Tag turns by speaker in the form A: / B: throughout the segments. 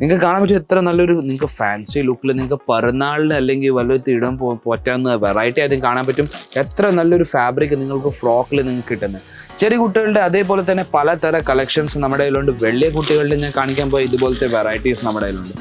A: നിങ്ങൾക്ക് കാണാൻ പറ്റും എത്ര നല്ലൊരു നിങ്ങൾക്ക് ഫാൻസി ലുക്കിൽ നിങ്ങൾക്ക് പിറന്നാളിന് അല്ലെങ്കിൽ വല്ലൊരു ഇടാൻ പറ്റാവുന്ന വെറൈറ്റി ആദ്യം കാണാൻ പറ്റും. എത്ര നല്ലൊരു ഫാബ്രിക് നിങ്ങൾക്ക് ഫ്രോക്കിൽ നിങ്ങൾക്ക് കിട്ടുന്നത് ചെറിയ കുട്ടികളുടെ അതേപോലെ തന്നെ പലതരം കളക്ഷൻസ് നമ്മുടെ കയ്യിലുണ്ട്. വലിയ കുട്ടികളുടെ ഞാൻ കാണിക്കാൻ പോയ ഇതുപോലത്തെ വെറൈറ്റീസ് നമ്മുടെ കയ്യിലുണ്ട്.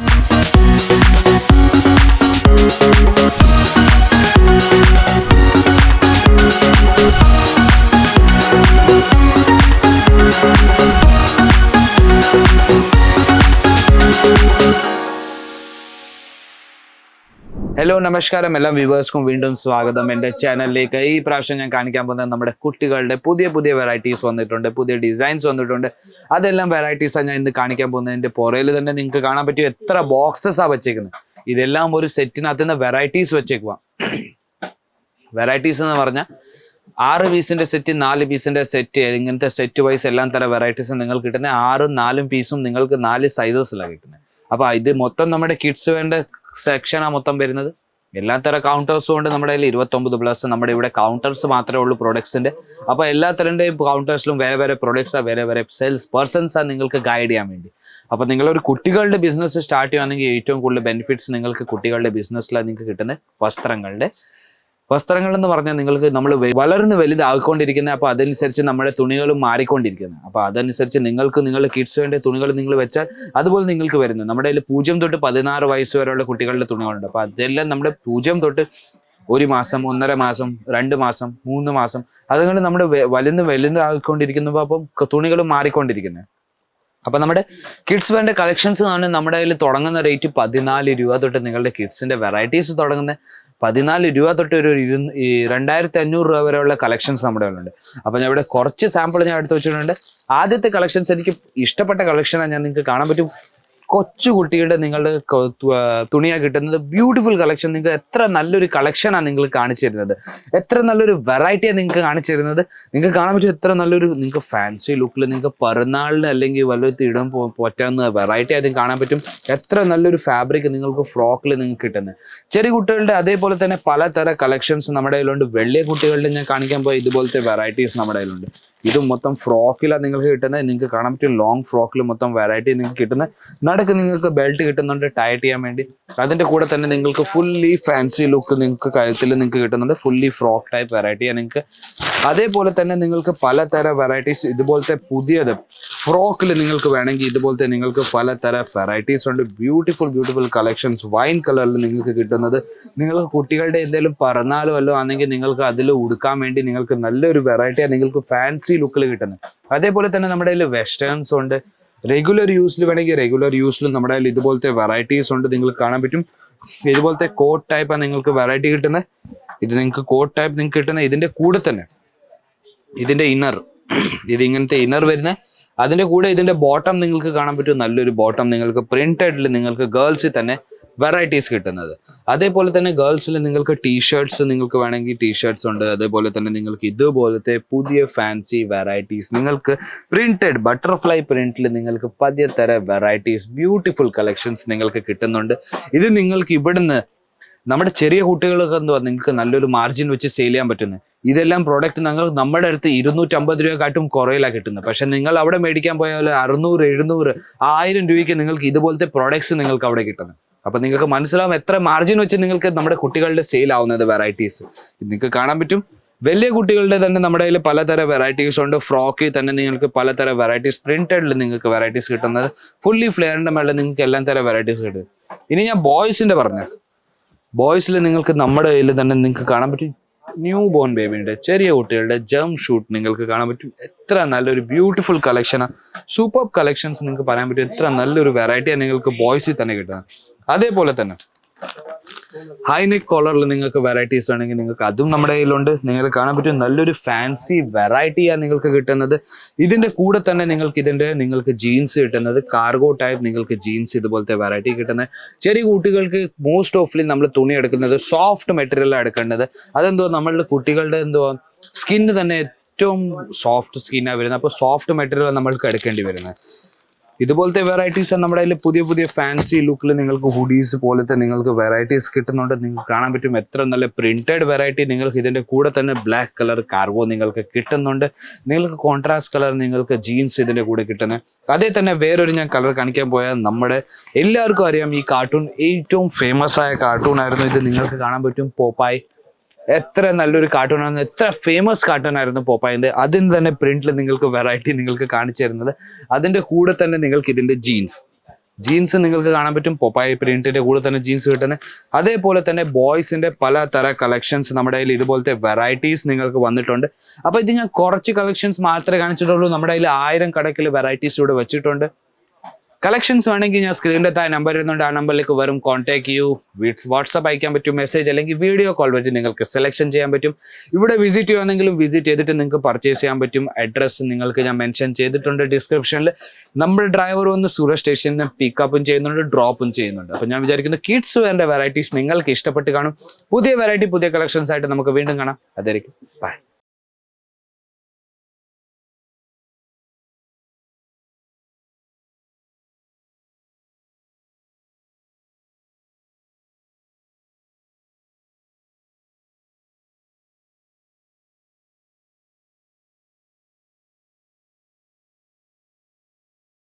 A: ഹലോ നമസ്കാരം. എല്ലാം വ്യൂവേഴ്സ്ക്കും വീണ്ടും സ്വാഗതം. എന്റെ ചാനലിലേക്ക് ഈ പ്രാവശ്യം ഞാൻ കാണിക്കാൻ പോകുന്നത് നമ്മുടെ കുട്ടികളുടെ പുതിയ പുതിയ വെറൈറ്റീസ് വന്നിട്ടുണ്ട് പുതിയ ഡിസൈൻസ് വന്നിട്ടുണ്ട്. അതെല്ലാം വെറൈറ്റീസാണ് ഞാൻ ഇന്ന് കാണിക്കാൻ പോകുന്നത്. എന്റെ പുറയിൽ തന്നെ നിങ്ങൾക്ക് കാണാൻ പറ്റും എത്ര ബോക്സസാണ് വെച്ചേക്കുന്നത്. ഇതെല്ലാം ഒരു സെറ്റിനകത്ത് നിന്ന് വെറൈറ്റീസ് വെച്ചേക്കുക വെറൈറ്റീസ് എന്ന് പറഞ്ഞാൽ ആറ് പീസിന്റെ സെറ്റ് നാല് പീസിന്റെ സെറ്റ് ഇങ്ങനത്തെ സെറ്റ് വൈസ് എല്ലാം തരം വെറൈറ്റീസ് നിങ്ങൾക്ക് കിട്ടുന്ന ആറും നാലും പീസും നിങ്ങൾക്ക് നാല് സൈസസിലാണ് കിട്ടുന്നത്. അപ്പൊ ഇത് മൊത്തം നമ്മുടെ കിഡ്സ് വേണ്ട സെക്ഷനാണ് മൊത്തം വരുന്നത്. എല്ലാ തരം കൗണ്ടേഴ്സും ഉണ്ട് നമ്മുടെ കയ്യിൽ. ഇരുപത്തൊമ്പത് പ്ലസ് നമ്മുടെ ഇവിടെ കൗണ്ടേഴ്സ് മാത്രമേ ഉള്ളൂ പ്രൊഡക്ട്സിന്റെ അപ്പൊ എല്ലാ തരന്റെയും കൗണ്ടേഴ്സിലും വേറെ വേറെ ആ വേറെ വേറെ സെയിൽസ് പേഴ്സൺസാണ് നിങ്ങൾക്ക് ഗൈഡ് ചെയ്യാൻ വേണ്ടി. അപ്പൊ നിങ്ങളൊരു കുട്ടികളുടെ ബിസിനസ് സ്റ്റാർട്ട് ചെയ്യുകയാണെങ്കിൽ ഏറ്റവും കൂടുതൽ ബെനിഫിറ്റ്സ് നിങ്ങൾക്ക് കുട്ടികളുടെ ബിസിനസ്സിലാണ് നിങ്ങൾക്ക് കിട്ടുന്ന വസ്ത്രങ്ങളുടെ വസ്ത്രങ്ങൾ എന്ന് പറഞ്ഞാൽ നിങ്ങൾക്ക് നമ്മൾ വളർന്ന് വലുതായിക്കൊണ്ടിരിക്കുന്ന അപ്പൊ അതനുസരിച്ച് നമ്മുടെ തുണികളും മാറിക്കൊണ്ടിരിക്കുന്നത്. അപ്പൊ അതനുസരിച്ച് നിങ്ങൾക്ക് നിങ്ങളുടെ കിഡ്സ് വേണ്ട തുണികൾ നിങ്ങൾ വെച്ചാൽ അതുപോലെ നിങ്ങൾക്ക് വരുന്നത്. നമ്മുടെ കയ്യിൽ പൂജ്യം തൊട്ട് പതിനാറ് വയസ്സ് വരെയുള്ള കുട്ടികളുടെ തുണികളുണ്ട്. അപ്പൊ അതെല്ലാം നമ്മുടെ പൂജ്യം തൊട്ട് ഒരു മാസം ഒന്നര മാസം രണ്ട് മാസം മൂന്ന് മാസം അതുകൊണ്ട് നമ്മുടെ വലുന്ന് വലുതായിക്കൊണ്ടിരിക്കുന്നു. അപ്പം തുണികൾ മാറിക്കൊണ്ടിരിക്കുന്നത്. അപ്പൊ നമ്മുടെ കിഡ്സ് വേണ്ട കളക്ഷൻസ് ആണ് നമ്മുടെ കയ്യിൽ തുടങ്ങുന്ന റേറ്റ് പതിനാല് രൂപ തൊട്ട് നിങ്ങളുടെ കിഡ്സിന്റെ വെറൈറ്റീസ് തുടങ്ങുന്ന പതിനാല് രൂപ തൊട്ട് ഒരു ഇരുന്ന് ഈ രണ്ടായിരത്തി അഞ്ഞൂറ് രൂപ വരെയുള്ള കളക്ഷൻസ് നമ്മുടെ കയ്യിലുണ്ട്. അപ്പൊ ഞാൻ ഇവിടെ കുറച്ച് സാമ്പിൾ ഞാൻ എടുത്ത് വെച്ചിട്ടുണ്ട്. ആദ്യത്തെ കളക്ഷൻസ് എനിക്ക് ഇഷ്ടപ്പെട്ട കളക്ഷനാണ് ഞാൻ നിങ്ങൾക്ക് കാണാൻ പറ്റും. കൊച്ചു കുട്ടികളുടെ നിങ്ങളുടെ തുണിയാണ് തുണിയാ കിട്ടുന്നത്. ബ്യൂട്ടിഫുൾ കളക്ഷൻ നിങ്ങൾക്ക് എത്ര നല്ലൊരു കളക്ഷനാണ് നിങ്ങൾ കാണിച്ചു തരുന്നത്. എത്ര നല്ലൊരു വെറൈറ്റിയാണ് നിങ്ങൾക്ക് കാണിച്ചു തരുന്നത്. നിങ്ങൾക്ക് കാണാൻ പറ്റും എത്ര നല്ലൊരു നിങ്ങൾക്ക് ഫാൻസി ലുക്കിൽ നിങ്ങൾക്ക് പിറന്നാളിന് അല്ലെങ്കിൽ വല്ലൊരു തിടം പറ്റാവുന്ന വെറൈറ്റി ആദ്യം കാണാൻ പറ്റും. എത്ര നല്ലൊരു ഫാബ്രിക് നിങ്ങൾക്ക് ഫ്രോക്കിൽ നിങ്ങൾക്ക് കിട്ടുന്നത്. ചെറിയ കുട്ടികളുടെ അതേപോലെ തന്നെ പലതരം കളക്ഷൻസ് നമ്മുടെ കയ്യിലുണ്ട്. വലിയ കുട്ടികളുടെ ഞാൻ കാണിക്കാൻ പോയ ഇതുപോലത്തെ വെറൈറ്റീസ് നമ്മുടെ കയ്യിലുണ്ട്. ഇത് മൊത്തം ഫ്രോക്കിലാണ് നിങ്ങൾക്ക് കിട്ടുന്നത് നിങ്ങൾക്ക് കാണാൻ പറ്റും ലോങ് ഫ്രോക്കിൽ മൊത്തം വെറൈറ്റി നിങ്ങൾക്ക് കിട്ടുന്നത് നടക്ക് നിങ്ങൾക്ക് ബെൽറ്റ് കിട്ടുന്നുണ്ട് ടൈറ്റ് ചെയ്യാൻ വേണ്ടി. അതിന്റെ കൂടെ തന്നെ നിങ്ങൾക്ക് ഫുള്ളി ഫാൻസി ലുക്ക് നിങ്ങൾക്ക് കഴുത്തിൽ നിങ്ങൾക്ക് കിട്ടുന്നുണ്ട്. ഫുള്ളി ഫ്രോക്ക് ടൈപ്പ് വെറൈറ്റിയാണ് നിങ്ങൾക്ക്. അതേപോലെ തന്നെ നിങ്ങൾക്ക് പലതരം വെറൈറ്റീസ് ഇതുപോലത്തെ പുതിയത് ഫ്രോക്കിൽ നിങ്ങൾക്ക് വേണമെങ്കിൽ ഇതുപോലത്തെ നിങ്ങൾക്ക് പലതരം വെറൈറ്റീസ് ഉണ്ട്. ബ്യൂട്ടിഫുൾ ബ്യൂട്ടിഫുൾ കളക്ഷൻസ് വൈൻ കളറിൽ നിങ്ങൾക്ക് കിട്ടുന്നത്. നിങ്ങൾക്ക് കുട്ടികളുടെ എന്തെങ്കിലും പിറന്നാലും അല്ലോ ആണെങ്കിൽ നിങ്ങൾക്ക് അതിൽ ഉടുക്കാൻ വേണ്ടി നിങ്ങൾക്ക് നല്ലൊരു വെറൈറ്റിയാണ് നിങ്ങൾക്ക് ഫാൻസി ലുക്കിൽ കിട്ടുന്നത്. അതേപോലെ തന്നെ നമ്മുടെ കയ്യിൽ വെസ്റ്റേൺസ് ഉണ്ട്. റെഗുലർ യൂസിൽ വേണമെങ്കിൽ റെഗുലർ യൂസിൽ നമ്മുടെ കയ്യിൽ ഇതുപോലത്തെ വെറൈറ്റീസ് ഉണ്ട്. നിങ്ങൾക്ക് കാണാൻ പറ്റും. ഇതുപോലത്തെ കോട്ട് ടൈപ്പാണ് നിങ്ങൾക്ക് വെറൈറ്റി കിട്ടുന്നത് ഇത് നിങ്ങൾക്ക് കോട്ട് ടൈപ്പ് നിങ്ങൾക്ക് കിട്ടുന്ന. ഇതിന്റെ കൂടെ തന്നെ ഇതിന്റെ ഇന്നർ ഇത് ഇങ്ങനത്തെ ഇന്നർ വരുന്ന. അതിന്റെ കൂടെ ഇതിന്റെ ബോട്ടം നിങ്ങൾക്ക് കാണാൻ പറ്റും നല്ലൊരു ബോട്ടം നിങ്ങൾക്ക് പ്രിന്റഡിൽ നിങ്ങൾക്ക് ഗേൾസിൽ തന്നെ വെറൈറ്റീസ് കിട്ടുന്നത്. അതേപോലെ തന്നെ ഗേൾസിൽ നിങ്ങൾക്ക് ടീഷർട്സ് നിങ്ങൾക്ക് വേണമെങ്കിൽ ടീഷർട്സ് ഉണ്ട്. അതേപോലെ തന്നെ നിങ്ങൾക്ക് ഇതുപോലത്തെ പുതിയ ഫാൻസി വെറൈറ്റീസ് നിങ്ങൾക്ക് പ്രിന്റഡ് ബട്ടർഫ്ലൈ പ്രിന്റിൽ നിങ്ങൾക്ക് പതിയ തര വെറൈറ്റീസ് ബ്യൂട്ടിഫുൾ കളക്ഷൻസ് നിങ്ങൾക്ക് കിട്ടുന്നുണ്ട്. ഇത് നിങ്ങൾക്ക് ഇവിടുന്ന് നമ്മുടെ ചെറിയ കുട്ടികൾക്ക് എന്തുവാ നിങ്ങൾക്ക് നല്ലൊരു മാർജിൻ വെച്ച് സെയിൽ ചെയ്യാൻ പറ്റുന്നത്? ഇതെല്ലാം പ്രോഡക്റ്റ് ഞങ്ങൾ നമ്മുടെ അടുത്ത് ഇരുന്നൂറ്റമ്പത് രൂപക്കാട്ടും കുറയിലാണ് കിട്ടുന്നത് പക്ഷെ നിങ്ങൾ അവിടെ മേടിക്കാൻ പോയാൽ അറുന്നൂറ് എഴുന്നൂറ് ആയിരം രൂപയ്ക്ക് നിങ്ങൾക്ക് ഇതുപോലത്തെ പ്രോഡക്ട്സ് നിങ്ങൾക്ക് അവിടെ കിട്ടുന്നത് അപ്പൊ നിങ്ങൾക്ക് മനസ്സിലാവും എത്ര മാർജിൻ വെച്ച് നിങ്ങൾക്ക് നമ്മുടെ കുട്ടികളുടെ സെയിൽ ആവുന്നത് വെറൈറ്റീസ് നിങ്ങൾക്ക് കാണാൻ പറ്റും. വലിയ കുട്ടികളുടെ തന്നെ നമ്മുടെ കയ്യിൽ പലതരം വെറൈറ്റീസ് ഉണ്ട്. ഫ്രോക്കിൽ തന്നെ നിങ്ങൾക്ക് പലതരം വെറൈറ്റീസ് പ്രിന്റഡിൽ നിങ്ങൾക്ക് വെറൈറ്റീസ് കിട്ടുന്നത്. ഫുള്ളി ഫ്ലെയറിന്റെ മേളിൽ നിങ്ങൾക്ക് എല്ലാം തരം വെറൈറ്റീസ് കിട്ടും. ഇനി ഞാൻ ബോയ്സിന്റെ പറഞ്ഞു. ബോയ്സിൽ നിങ്ങൾക്ക് നമ്മുടെ കയ്യിൽ തന്നെ നിങ്ങൾക്ക് കാണാൻ പറ്റും. ന്യൂ ബോൺ ബേബിയുടെ ചെറിയ കുട്ടികളുടെ ജം ഷൂട്ട് നിങ്ങൾക്ക് കാണാൻ പറ്റും. എത്ര നല്ലൊരു ബ്യൂട്ടിഫുൾ കളക്ഷനാണ് സൂപ്പർ കളക്ഷൻസ് നിങ്ങൾക്ക് പറയാൻ പറ്റും. എത്ര നല്ലൊരു വെറൈറ്റിയാണ് നിങ്ങൾക്ക് ബോയ്സിൽ തന്നെ കിട്ടുന്നത്. അതേപോലെ തന്നെ ഹൈനെക്ക് കോളറിൽ നിങ്ങൾക്ക് വെറൈറ്റീസ് വേണമെങ്കിൽ നിങ്ങൾക്ക് അതും നമ്മുടെ കയ്യിലുണ്ട്. നിങ്ങൾക്ക് കാണാൻ പറ്റും നല്ലൊരു ഫാൻസി വെറൈറ്റിയാണ് നിങ്ങൾക്ക് കിട്ടുന്നത്. ഇതിന്റെ കൂടെ തന്നെ നിങ്ങൾക്ക് ഇതിന്റെ നിങ്ങൾക്ക് ജീൻസ് കിട്ടുന്നത്. കാർഗോ ടൈപ്പ് നിങ്ങൾക്ക് ജീൻസ് ഇതുപോലത്തെ വെറൈറ്റി കിട്ടുന്നത്. ചെറിയ കുട്ടികൾക്ക് മോസ്റ്റ് ഓഫ്ലി നമ്മൾ തുണി എടുക്കുന്നത് സോഫ്റ്റ് മെറ്റീരിയലാണ് എടുക്കേണ്ടത്. അതെന്തോ നമ്മളുടെ കുട്ടികളുടെ എന്തോ സ്കിന്ന് തന്നെ ഏറ്റവും സോഫ്റ്റ് സ്കിന്നാണ് വരുന്നത്. അപ്പോൾ സോഫ്റ്റ് മെറ്റീരിയൽ നമ്മൾക്ക് എടുക്കേണ്ടി വരുന്നത്. ഇതുപോലത്തെ വെറൈറ്റീസ് നമ്മുടെ അതിൽ പുതിയ പുതിയ ഫാൻസി ലുക്കിൽ നിങ്ങൾക്ക് ഹുഡീസ് പോലത്തെ നിങ്ങൾക്ക് വെറൈറ്റീസ് കിട്ടുന്നുണ്ട്. നിങ്ങൾക്ക് കാണാൻ പറ്റും എത്ര നല്ല പ്രിന്റഡ് വെറൈറ്റി നിങ്ങൾക്ക് ഇതിന്റെ കൂടെ തന്നെ ബ്ലാക്ക് കളർ കാർഗോ നിങ്ങൾക്ക് കിട്ടുന്നുണ്ട്. നിങ്ങൾക്ക് കോൺട്രാസ്റ്റ് കളർ നിങ്ങൾക്ക് ജീൻസ് ഇതിന്റെ കൂടെ കിട്ടുന്നത് അതേ തന്നെ വേറൊരു ഞാൻ കളർ കാണിക്കാൻ പോയാൽ നമ്മുടെ എല്ലാവർക്കും അറിയാം ഈ കാർട്ടൂൺ ഏറ്റവും ഫേമസ് ആയ കാർട്ടൂൺ ആയിരുന്നു. ഇത് നിങ്ങൾക്ക് കാണാൻ പറ്റും പോപ്പായ് എത്ര നല്ലൊരു കാർട്ടൂൺ ആണ്. എത്ര ഫേമസ് കാർട്ടൂൺ ആയിരുന്നു പോപ്പായിന്റെ അതിന് തന്നെ പ്രിന്റിൽ നിങ്ങൾക്ക് വെറൈറ്റി നിങ്ങൾക്ക് കാണിച്ചു തരുന്നത്. അതിന്റെ കൂടെ തന്നെ നിങ്ങൾക്ക് ഇതിന്റെ ജീൻസ് ജീൻസ് നിങ്ങൾക്ക് കാണാൻ പറ്റും. പൊപ്പായ പ്രിന്റിന്റെ കൂടെ തന്നെ ജീൻസ് കിട്ടുന്നത് അതേപോലെ തന്നെ ബോയ്സിന്റെ പല തര കളക്ഷൻസ് നമ്മുടെ കയ്യിൽ ഇതുപോലത്തെ വെറൈറ്റീസ് നിങ്ങൾക്ക് വന്നിട്ടുണ്ട്. അപ്പൊ ഇത് ഞാൻ കുറച്ച് കളക്ഷൻസ് മാത്രമേ കാണിച്ചിട്ടുള്ളൂ. നമ്മുടെ കയ്യിൽ ആയിരം കടക്കിൽ വെറൈറ്റീസ് ഇവിടെ വെച്ചിട്ടുണ്ട്. കളക്ഷൻസ് വേണമെങ്കിൽ ഞാൻ സ്ക്രീനിന്റെ താഴെ നമ്പർ ഇരുന്നുണ്ട് ആ നമ്പറിലേക്ക് വരും. കോൺടാക്ട് ചെയ്യൂ വാട്സപ്പ് അയക്കാൻ പറ്റും. മെസ്സേജ് അല്ലെങ്കിൽ വീഡിയോ കോൾ വഴി നിങ്ങൾക്ക് സെലക്ഷൻ ചെയ്യാൻ പറ്റും. ഇവിടെ വിസിറ്റ് ചെയ്യുവാണെങ്കിലും വിസിറ്റ് ചെയ്തിട്ട് നിങ്ങൾക്ക് പർച്ചേസ് ചെയ്യാൻ പറ്റും. അഡ്രസ്സ് നിങ്ങൾക്ക് ഞാൻ മെൻഷൻ ചെയ്തിട്ടുണ്ട് ഡിസ്ക്രിപ്ഷനിൽ നമ്മുടെ ഡ്രൈവർ വന്ന് സൂര്യ സ്റ്റേഷനിൽ നിന്ന് പിക്കപ്പും ചെയ്യുന്നുണ്ട് ഡ്രോപ്പും ചെയ്യുന്നുണ്ട്. അപ്പോൾ ഞാൻ വിചാരിക്കുന്നു കിഡ്സ് വേണ്ട വെറൈറ്റീസ് നിങ്ങൾക്ക് ഇഷ്ടപ്പെട്ട് കാണും. പുതിയ വെറൈറ്റി പുതിയ കളക്ഷൻസ് ആയിട്ട് നമുക്ക് വീണ്ടും കാണാം. അതായിരിക്കും ബൈ